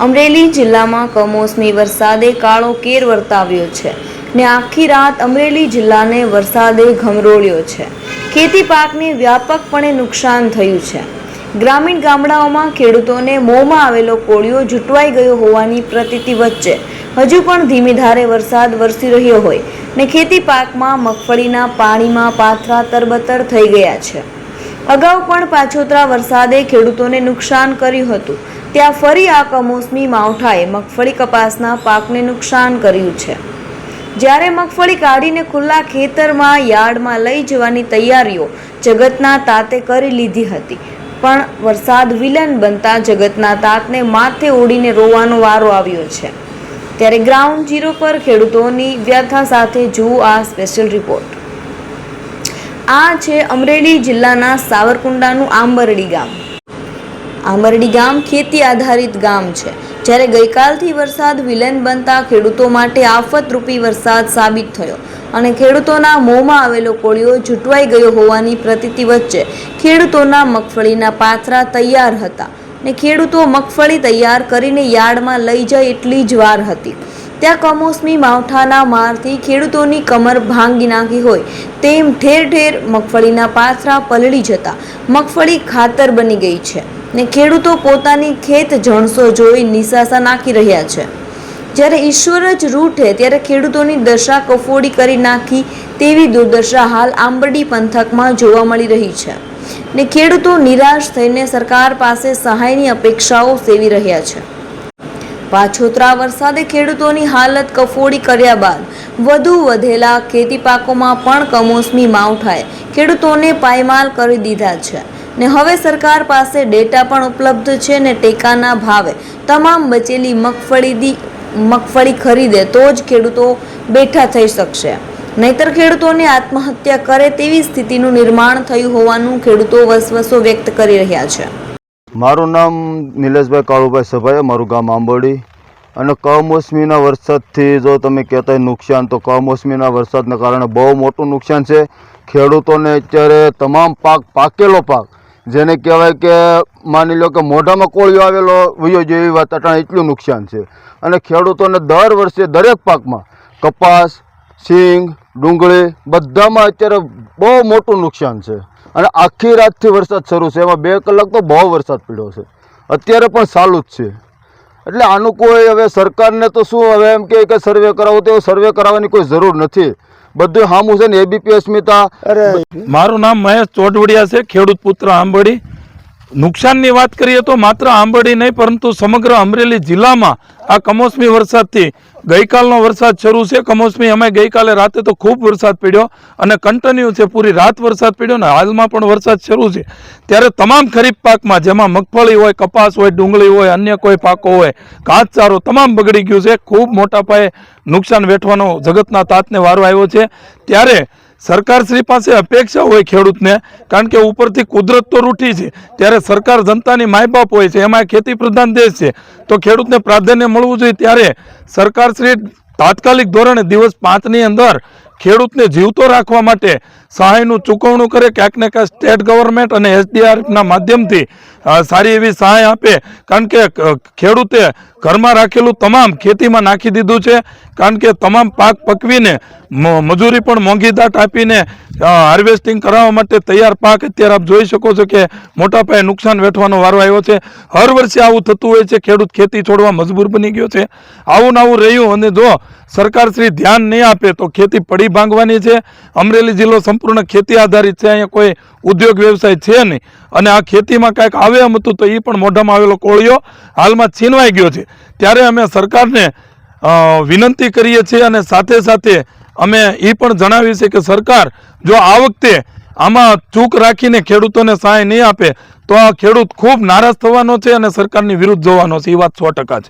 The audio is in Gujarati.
અમરેલી જિલ્લામાં કમોસમી વરસાદે કાળો કેર વર્તાવ્યો છે ને આખી રાત અમરેલી જિલ્લાને વરસાદે ઘમરોળ્યો છે. ખેતી પાકને વ્યાપકપણે નુકસાન થયું છે. ગ્રામીણ ગામડાઓમાં ખેડૂતોને મોંમાં આવેલો કોળિયો જૂટવાઈ ગયો હોવાની પ્રતીતિ વચ્ચે હજુ પણ ધીમી ધારે વરસાદ વરસી રહ્યો હોય ને ખેતી પાકમાં મગફળીના પાણીમાં પાથરા તરબતર થઈ ગયા છે. અગાઉ પણ પાછોતરા વરસાદે ખેડૂતોને નુકસાન કર્યું હતું. ત્યાં ફરી આ કમોસમી માવઠાએ મગફળી કપાસના પાકને નુકસાન કર્યું છે. જ્યારે મગફળી કાઢીને ખુલ્લા ખેતરમાં યાર્ડમાં લઈ જવાની તૈયારીઓ જગતના તાતે કરી લીધી હતી. પણ વરસાદ વિલન બનતા જગતના તાતને માથે ઓડીને રોવાનો વારો આવ્યો છે. ત્યારે ગ્રાઉન્ડ ઝીરો પર ખેડૂતોની વ્યથા સાથે જુઓ આ સ્પેશિયલ રિપોર્ટ. આ છે અમરેલી જિલ્લાના સાવરકુંડાનું આંબરડી ગામ. આંબરડી ગામ ખેતી આધારિત ગામ છે. જ્યારે ગઈકાલથી વરસાદ વિલન બનતા ખેડૂતો માટે આફતરૂપી વરસાદ સાબિત થયો અને ખેડૂતોના મોંમાં આવેલો કોળિયો જૂટવાઈ ગયો હોવાની પ્રતીતિ વચ્ચે ખેડૂતોના મગફળીના પાથરા તૈયાર હતા ને ખેડૂતો મગફળી તૈયાર કરીને યાર્ડમાં લઈ જાય એટલી જ વાર હતી. ત્યાં કમોસમી માવઠાના મારથી ખેડૂતોની કમર ભાંગી નાખી હોય તેમ ઠેર ઠેર મગફળીના પાથરા પલળી જતા મગફળી ખાતર બની ગઈ છે ને ખેડૂતો પોતાની ખેત જણસો જોઈ નિશાસા નાખી રહ્યા છે. જ્યારે ઈશ્વર જ રૂઠે ત્યારે ખેડૂતોની દશા કફોડી કરી નાખી તેવી દુર્દશા હાલ આંબરડી પંથકમાં જોવા મળી રહી છે ને ખેડૂતો નિરાશ થઈને સરકાર પાસે સહાયની અપેક્ષાઓ સેવી રહ્યા છે. પાછોતરા વરસાદે ખેડૂતોની હાલત કફોડી કર્યા બાદ વધુ વધેલા ખેતી પાકોમાં પણ કમોસમી માવઠાએ ખેડૂતોને પાયમાલ કરી દીધા છે ને હવે સરકાર પાસે ડેટા પણ ઉપલબ્ધ છે ને ટેકાના ભાવે. તમામ બચેલી મગફળી દી મગફળી ખરીદે તો જ ખેડૂતો બેઠા થઈ શકશે. નહીતર ખેડૂતોને આત્મહત્યા કરે તેવી સ્થિતિનું નિર્માણ થયું હોવાનું ખેડૂતો વસવસો વ્યક્ત કરી રહ્યા છે. મારું નામ નિલેશભાઈ કાળુભાઈ સભાઈ મારું ગામ આંબોડી અને કમોસમીના વરસાદથી જો તમે કહેતા નુકસાન, તો કમોસમીના વરસાદને કારણે બહુ મોટું નુકસાન છે. ખેડૂતોને અત્યારે તમામ પાક પાકેલો પાક, જેને કહેવાય કે માની લો કે મોઢામાં કોળિયો આવેલો વયો જેવી વાત, અટાણે એટલું નુકસાન છે. અને ખેડૂતોને દર વર્ષે દરેક પાકમાં કપાસ સિંગ, ડુંગળી, બધામાં અત્યારે બહુ મોટું નુકસાન છે. અને આખી રાતથી વરસાદ શરૂ છે. એમાં બે કલાક તો બહુ વરસાદ પડ્યો છે. અત્યારે પણ ચાલુ જ છે. એટલે આનું કોઈ હવે સરકારને તો શું હવે એમ કે સર્વે કરાવો તો સર્વે કરાવવાની કોઈ જરૂર નથી. બધું હામું છે ને એબીપી અસ્મિતા મારું નામ મહેશ ચોટવડિયા છે, ખેડૂત પુત્ર આંબડી. નુકસાનની વાત કરીએ તો માત્ર આંબડી નહીં, પરંતુ સમગ્ર અમરેલી જિલ્લામાં આ કમોસમી વરસાદથી ગઈકાલનો વરસાદ શરૂ છે. કમોસમી અમે ગઈકાલે રાતે તો ખૂબ વરસાદ પડ્યો અને કન્ટિન્યુ છે, પૂરી રાત વરસાદ પડ્યો ને હાલમાં પણ વરસાદ શરૂ છે. ત્યારે તમામ ખરીફ પાકમાં જેમાં મગફળી હોય, કપાસ હોય, ડુંગળી હોય, અન્ય કોઈ પાકો હોય, ઘાસચારો તમામ બગડી ગયું છે. ખૂબ મોટા પાયે નુકસાન વેઠવાનો જગતના તાતને વારો આવ્યો છે. ત્યારે સરકારશ્રી પાસે અપેક્ષા હોય ખેડૂતને, કારણ કે ઉપરથી કુદરત તો રૂઠી છે. ત્યારે સરકાર જનતાની માયબાપ હોય છે, એમાં ખેતી પ્રધાન દેશ છે. તો ખેડૂતને પ્રાધાન્ય મળવું જોઈએ ત્યારે સરકારશ્રી તાત્કાલિક ધોરણે દિવસ પાંચની અંદર ખેડૂતને જીવતો રાખવા માટે સહાયનું ચૂકવણું કરે. ક્યાંક ને ક્યાંક સ્ટેટ ગવર્મેન્ટ અને એસડીઆરએફના માધ્યમથી સારી એવી સહાય આપે. કારણ કે ખેડૂતે ઘરમાં રાખેલું તમામ ખેતીમાં નાખી દીધું છે. કારણ કે, તમામ પાક પકવીને મજૂરી પણ મોંઘી દાટ આપીને હાર્વેસ્ટિંગ કરાવવા માટે તૈયાર પાક અત્યારે આપ જોઈ શકો છો કે મોટા પાયે નુકસાન વેઠવાનો વારો આવ્યો છે. હર વર્ષે આવું થતું હોય છે, ખેડૂત ખેતી છોડવા મજબૂર બની ગયો છે. આવું ને આવું રહ્યું અને જો સરકાર શ્રી ધ્યાન નહીં આપે તો ખેતી પડી ભાંગવાની છે. અમરેલી જિલ્લો સંપૂર્ણ ખેતી આધારિત છે. અહીંયા કોઈ ઉદ્યોગ વ્યવસાય છે નહીં. અને આ ખેતીમાં કાંઈક આવે એમ હતું તો એ પણ મોઢામાં આવેલો કોળિયો હાલમાં છીનવાઈ ગયો છે. ત્યારે અમે સરકારને વિનંતી કરીએ છીએ અને સાથે સાથે અમે એ પણ જણાવીએ છીએ કે સરકાર જો આ વખતે આમાં ચૂક રાખીને ખેડૂતોને સહાય નહીં આપે તો આ ખેડૂત ખૂબ નારાજ થવાનો છે અને સરકારની વિરુદ્ધ જવાનો છે. એ વાત સો ટકા છે.